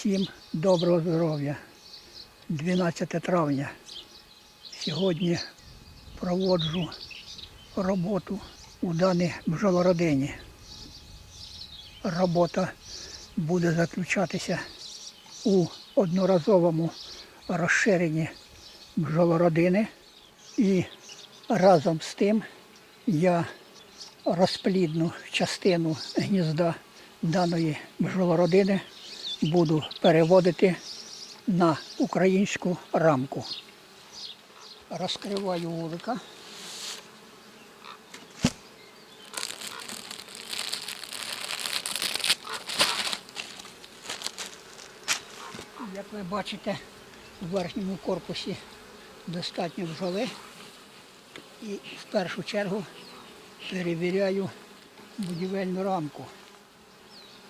Всім доброго здоров'я. 12 травня. Сьогодні проводжу роботу у даній бджолородині. Робота буде заключатися у одноразовому розширенні бджолородини і разом з тим я розплідну частину гнізда даної бджолородини буду переводити на українську рамку. Розкриваю вулика. Як ви бачите, в верхньому корпусі достатньо бджоли. І в першу чергу перевіряю будівельну рамку.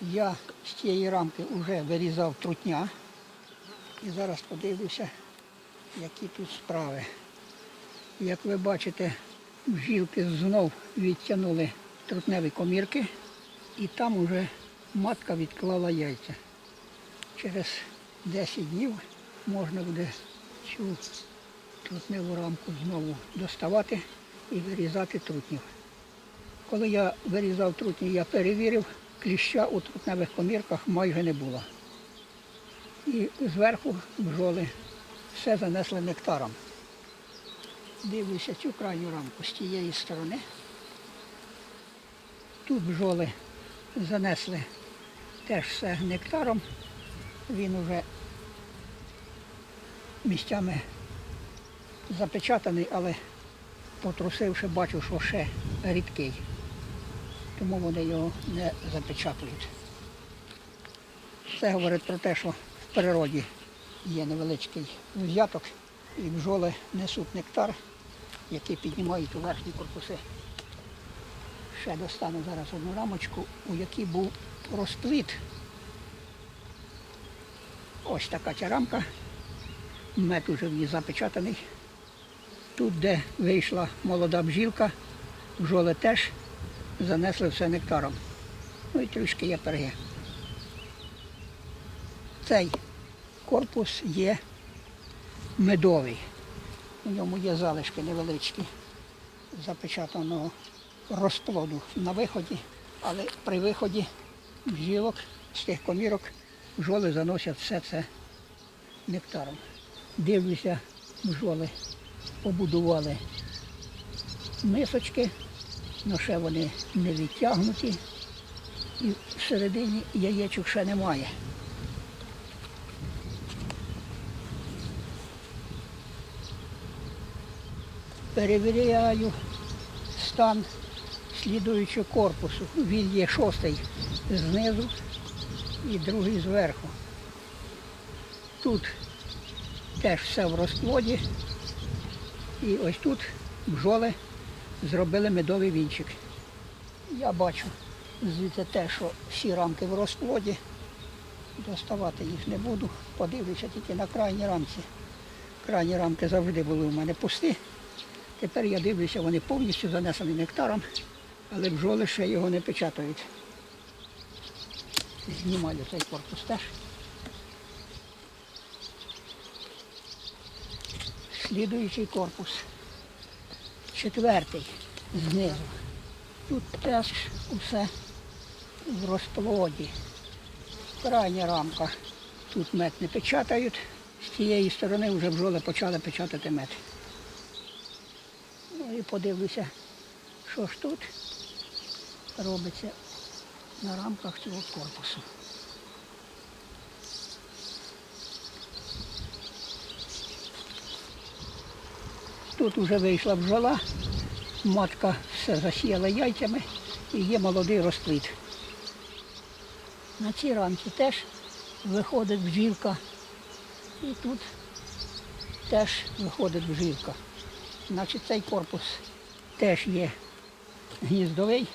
Я з цієї рамки вже вирізав трутня. І зараз подивлюся, які тут справи. Як ви бачите, бжілки знов відтягнули трутневі комірки і там уже матка відклала яйця. Через 10 днів можна буде цю трутневу рамку знову доставати і вирізати трутнів. Коли я вирізав трутні, я перевірив, кліща у трутневих комірках майже не було. І зверху бджоли все занесли нектаром. Дивлюся цю крайню рамку з тієї сторони. Тут бджоли занесли теж все нектаром. Він уже місцями запечатаний, але потрусивши, бачу, що ще рідкий. Тому вони його не запечатують. Це говорить про те, що в природі є невеличкий взяток і бджоли несуть нектар, який піднімають у верхні корпуси. Ще достану зараз одну рамочку, у якій був розпліт. Ось така ця рамка. Мед уже в ній запечатаний. Тут, де вийшла молода бжілка, бджоли теж занесли все нектаром. Ну і трішки є перги. Цей корпус є медовий. У ньому є залишки невеличкі запечатаного розплоду на виході, але при виході бджілок з тих комірок бджоли заносять все це нектаром. Дивлюся, бджоли побудували мисочки, але ще вони не відтягнуті. І всередині яєчок ще немає. Перевіряю стан слідуючого корпусу. Він є шостий знизу і другий зверху. Тут теж все в розплоді. І ось тут бджоли зробили медовий вінчик. Я бачу звідси те, що всі рамки в розплоді. Доставати їх не буду. Подивлюся тільки на крайній рамці. Крайні рамки завжди були у мене пусті. Тепер я дивлюся, вони повністю занесені нектаром, але бджоли ще його не печатають. Знімаю цей корпус теж. Слідуючий корпус. Четвертий знизу. Тут теж усе в розплоді. Крайня рамка. Тут мед не печатають. З цієї сторони вже бджоли почали печатати мед. Ну і подивлюся, що ж тут робиться на рамках цього корпусу. Тут вже вийшла бджола, матка все засіяла яйцями і є молодий розплід. На цій рамці теж виходить бджілка. І тут теж виходить бджілка. Значить, цей корпус теж є гніздовий.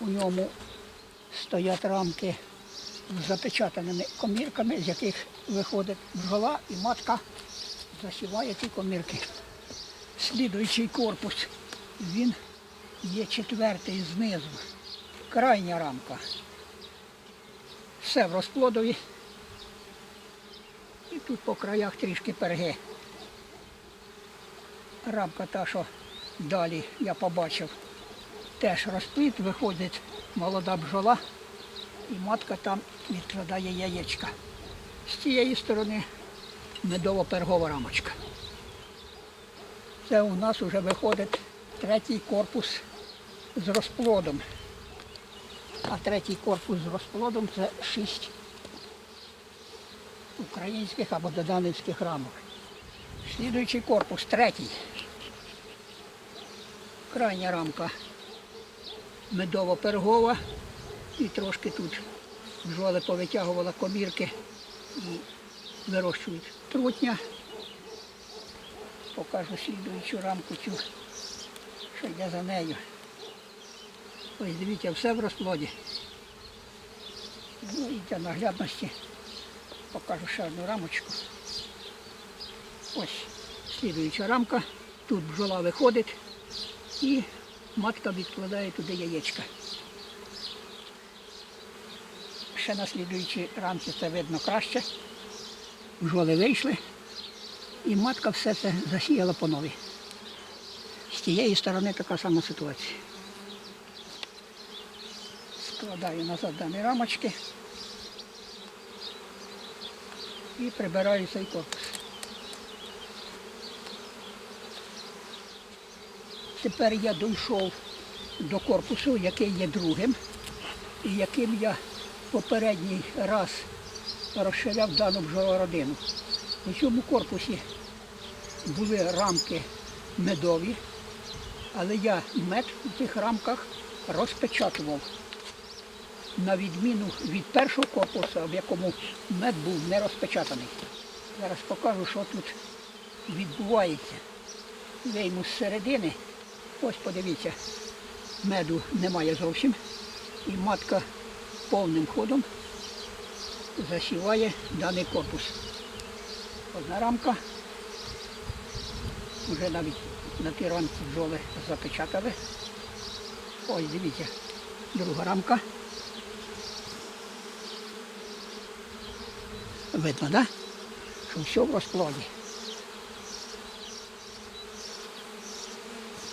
У ньому стоять рамки з запечатаними комірками, з яких виходить бджола і матка засіває ті комірки. Слідуючий корпус, він є четвертий знизу. Крайня рамка. Все в розплодові. І Тут по краях трішки перги. Рамка та, що далі я побачив, теж розпліт, виходить молода бджола, і матка там відкладає яєчка. З цієї сторони медово-пергова рамочка. Це у нас вже виходить третій корпус з розплодом. А третій корпус з розплодом це шість українських або доданівських рамок. Слідуючий корпус, третій. Крайня рамка медово-пергова. І трошки тут бджоли повитягувала комірки і вирощують трутня. Покажу слідуючу рамку цю, що йде за нею. Ось дивіться, все в розплоді. Ну і для наглядності покажу ще одну рамочку. Ось слідуюча рамка. Тут бджола виходить і матка відкладає туди яєчка. Ще на слідуючій рамці це видно краще. Бджоли вийшли і матка все це засіяла по новій. З тієї сторони така сама ситуація. Складаю назад дані рамочки і прибираю цей корпус. Тепер я дійшов до корпусу, який є другим, і яким я попередній раз розширяв дану бджолородину. У цьому корпусі були рамки медові, але я мед у цих рамках розпечатував. На відміну від першого корпусу, в якому мед був не розпечатаний. Зараз покажу, що тут відбувається. Вийму з середини. Ось подивіться, меду немає зовсім. І матка повним ходом засіває даний корпус. Одна рамка. Вже навіть на ті рамці бджоли запечатали. Ось дивіться, друга рамка. Видно, да? Що все в розплоді.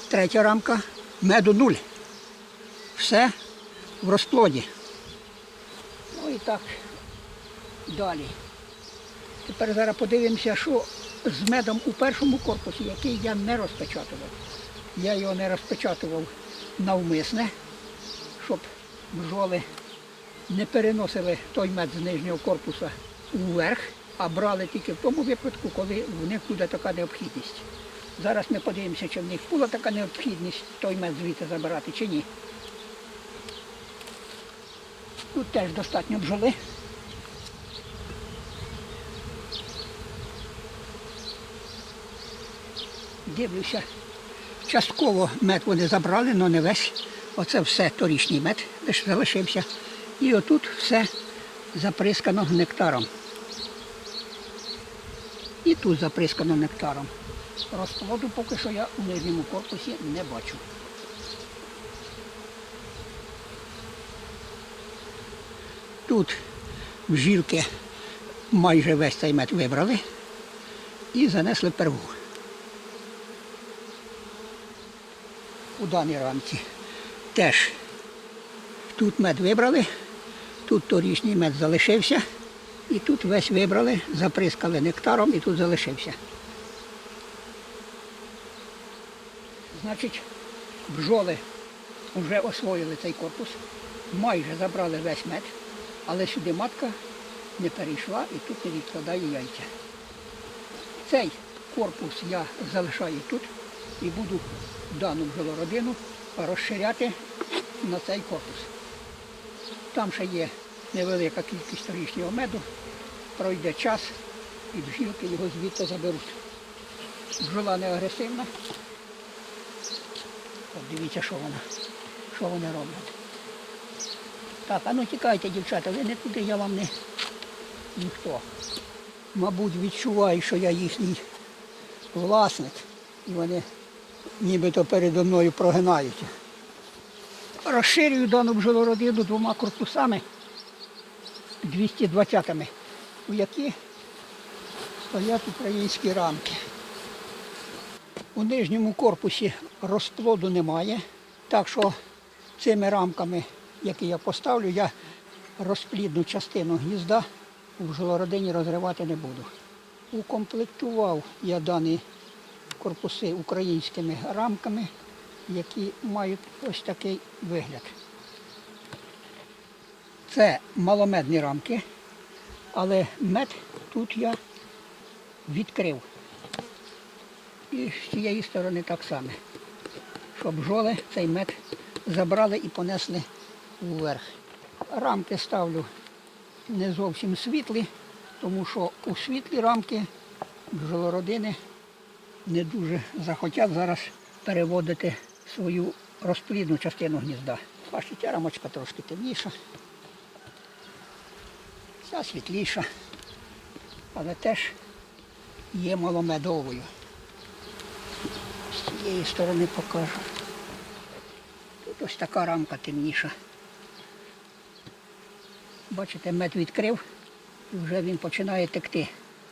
Третя рамка. Меду нуль. Все в розплоді. Ну і так далі. Тепер зараз подивимося, що з медом у першому корпусі, який я не розпечатував. Я його не розпечатував навмисне, щоб бджоли не переносили той мед з нижнього корпуса вверх, а брали тільки в тому випадку, коли в них буде така необхідність. Зараз ми подивимося, чи в них була така необхідність той мед звідти забирати чи ні. Тут теж достатньо бджоли. Дивлюся, частково мед вони забрали, але не весь. Оце все торішній мед лише залишився. І отут все заприскано нектаром. І тут заприскано нектаром. Розплоду поки що я у нижньому корпусі не бачу. Тут в жірки майже весь цей мед вибрали і занесли пергу. У даній рамці теж тут мед вибрали, тут торішній мед залишився, і тут весь вибрали, заприскали нектаром і тут залишився. Значить, бджоли вже освоїли цей корпус, майже забрали весь мед, але сюди матка не перейшла і тут не відкладає яйця. Цей корпус я залишаю тут і буду дану бджолородину розширяти на цей корпус. Там ще є невелика кількість торішнього меду, пройде час і бджілки його звідти заберуть. Бджола не агресивна. От дивіться, що вона, що вони роблять. Так, а ну тікайте, дівчата, ви не туди, я вам не ніхто. Мабуть, відчуваю, що я їхній власник, і вони нібито передо мною прогинаються. Розширюю дану бджолородину двома корпусами 220-ми, у які стоять українські рамки. У нижньому корпусі розплоду немає, так що цими рамками, які я поставлю, я розплідну частину гнізда у жилородині розривати не буду. Укомплектував я дані корпуси українськими рамками, які мають ось такий вигляд. Це маломедні рамки, але мед тут я відкрив. І з цієї сторони так само. Щоб бджоли цей мед забрали і понесли вверх. Рамки ставлю не зовсім світлі, тому що у світлі рамки бджолородини не дуже захотять зараз переводити свою розплідну частину гнізда. Бачите, рамочка трошки темніша, ця світліша, але теж є маломедовою. З цієї сторони покажу. Тут ось така рамка темніша. Бачите, мед відкрив, і вже він починає текти.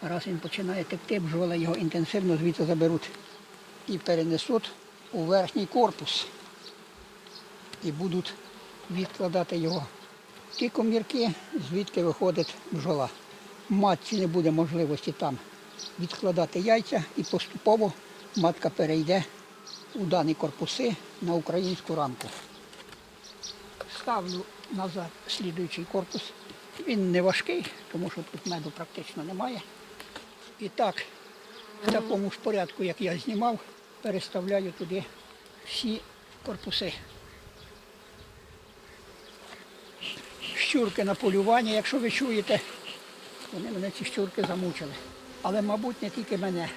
Раз він починає текти, бджоли його інтенсивно звідси заберуть і перенесуть у верхній корпус. І будуть відкладати його ті комірки, звідки виходить бджола. Матці не буде можливості там відкладати яйця і поступово матка перейде у дані корпуси на українську рамку. Ставлю назад слідуючий корпус. Він не важкий, тому що тут меду практично немає. І так, в такому ж порядку, як я знімав, переставляю туди всі корпуси. Щурки на полювання, якщо ви чуєте, вони мене ці щурки замучили. Але, мабуть, не тільки мене,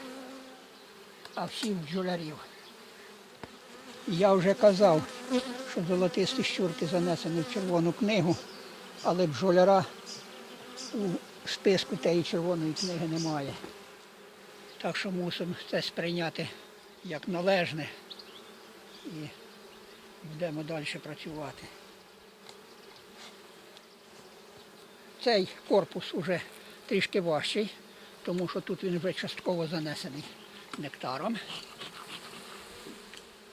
а всіх бджолярів. Я вже казав, що золотисті щурки занесені в червону книгу, але бджоляра у списку тієї червоної книги немає. Так що мусимо це сприйняти як належне і будемо далі працювати. Цей корпус уже трішки важчий, тому що тут він вже частково занесений нектаром.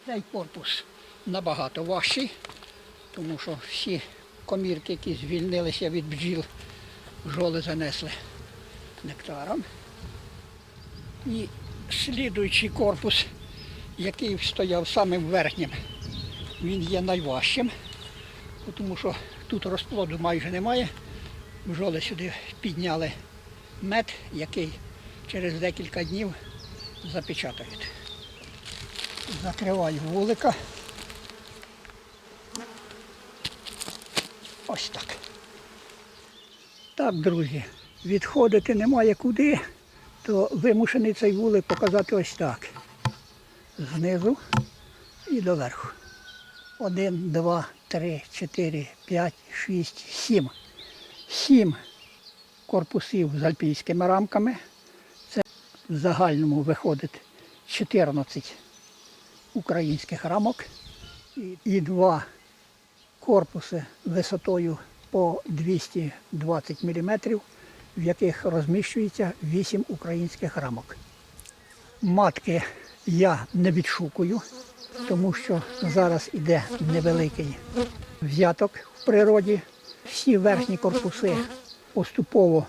Цей корпус набагато важчий, тому що всі комірки, які звільнилися від бджіл, бджоли занесли нектаром. І слідуючий корпус, який стояв самим верхнім, він є найважчим, тому що тут розплоду майже немає. Бджоли сюди підняли мед, який через декілька днів запечатають. Закриваю вулика. Ось так. Так, друзі, відходити немає куди, то вимушений цей вулик показати ось так. Знизу і доверху. Один, два, три, чотири, п'ять, шість, сім. Сім корпусів з альпійськими рамками. Це в загальному виходить 14 українських рамок і, два корпуси висотою по 220 мм, в яких розміщується 8 українських рамок. Матки я не відшукую, тому що зараз іде невеликий взяток в природі. Всі верхні корпуси поступово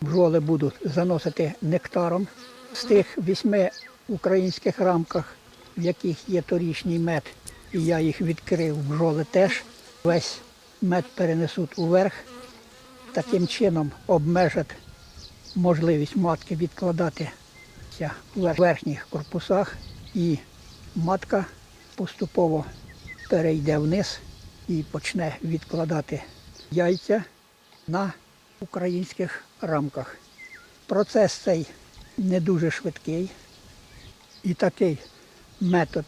бджоли будуть заносити нектаром. З тих вісьми українських рамках, в яких є торічній мед, і я їх відкрив, бджоли теж. Весь мед перенесуть уверх, таким чином обмежать можливість матки відкладатися в верхніх корпусах, і матка поступово перейде вниз і почне відкладати яйця на українських рамках. Процес цей не дуже швидкий. І такий метод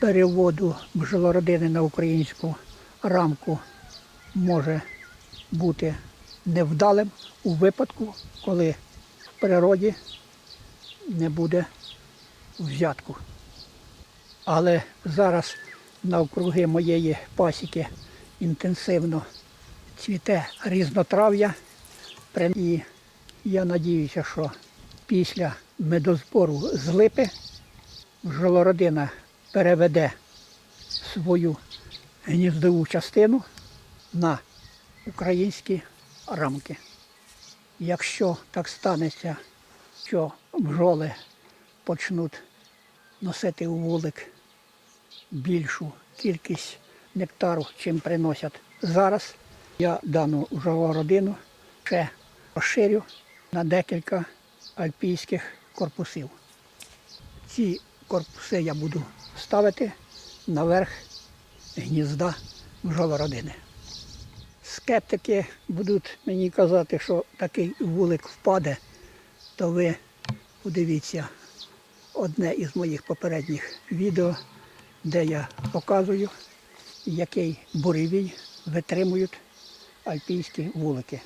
переводу бджолородини на українську рамку може бути невдалим у випадку, коли в природі не буде взятку. Але зараз навкруги моєї пасіки інтенсивно цвіте різнотрав'я. І я надіюся, що Після медозбору з липи бджолородина переведе свою гніздову частину на українські рамки. Якщо так станеться, що бджоли почнуть носити у вулик більшу кількість нектару, чим приносять зараз, я дану бджолу родину ще розширю на декілька альпійських корпусів. Ці корпуси я буду ставити наверх гнізда бджолородини. Скептики будуть мені казати, що такий вулик впаде, то ви подивіться одне із моїх попередніх відео, де я показую, який буревій витримують альпійські вулики.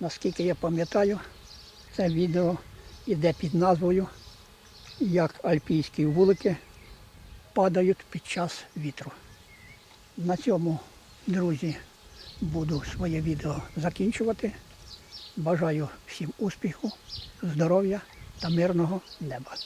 Наскільки я пам'ятаю, це відео йде під назвою Як альпійські вулики падають під час вітру. На цьому, друзі, буду своє відео закінчувати. Бажаю всім успіху, здоров'я та мирного неба.